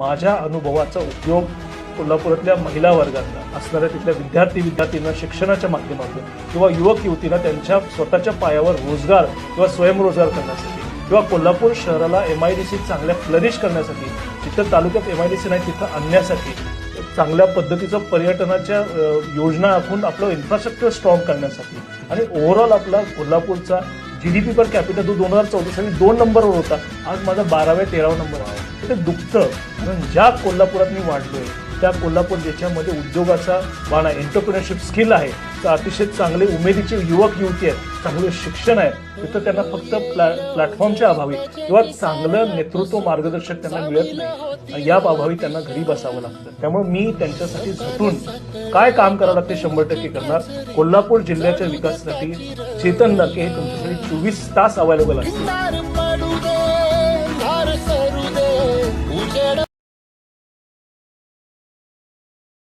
माझ्या अनुभवाचा उपयोग कोल्हापुरातल्या महिला वर्गांना असणाऱ्या तिथल्या विद्यार्थी विद्यार्थ्यांना शिक्षणाच्या माध्यमातून किंवा युवक युवतींना त्यांच्या स्वतःच्या पायावर रोजगार किंवा स्वयंरोजगार करण्यासाठी किंवा कोल्हापूर शहराला एम आय डी सी चांगल्या फ्लरिश करण्यासाठी जिथं तालुक्यात एम आय डी सी नाही तिथं आणण्यासाठी चांगल्या पद्धतीचं पर्यटनाच्या योजना आखून आपलं इन्फ्रास्ट्रक्चर स्ट्रॉंग करण्यासाठी आणि ओव्हरऑल आपला कोल्हापूरचा G D P per capital तो दोन हजार चौदा साली दोन नंबरवर होता. आज माझा बाराव्या तेरावा नंबर आहे. ते दुखतं. कारण ज्या कोल्हापुरात मी वाढलोय त्या कोल्हापूर ज्याच्यामध्ये उद्योगाचा बाणा एंटरप्रिनरशिप स्किल आहे. अतिशय चांगले उमेदीचे युवक युवती आहेत चांगलं शिक्षण आहे तिथं त्यांना फक्त प्लॅ प्लॅटफॉर्मच्या अभावी किंवा चांगलं नेतृत्व मार्गदर्शक त्यांना मिळत नाही. या अभावी त्यांना घरी बसावं लागतं. त्यामुळे मी त्यांच्यासाठी झटून काय काम करावं लागते शंभर टक्के करणार. कोल्हापूर जिल्ह्याच्या विकासासाठी चेतन नके हे तुमच्यासाठी चोवीस तास अवेलेबल असतील.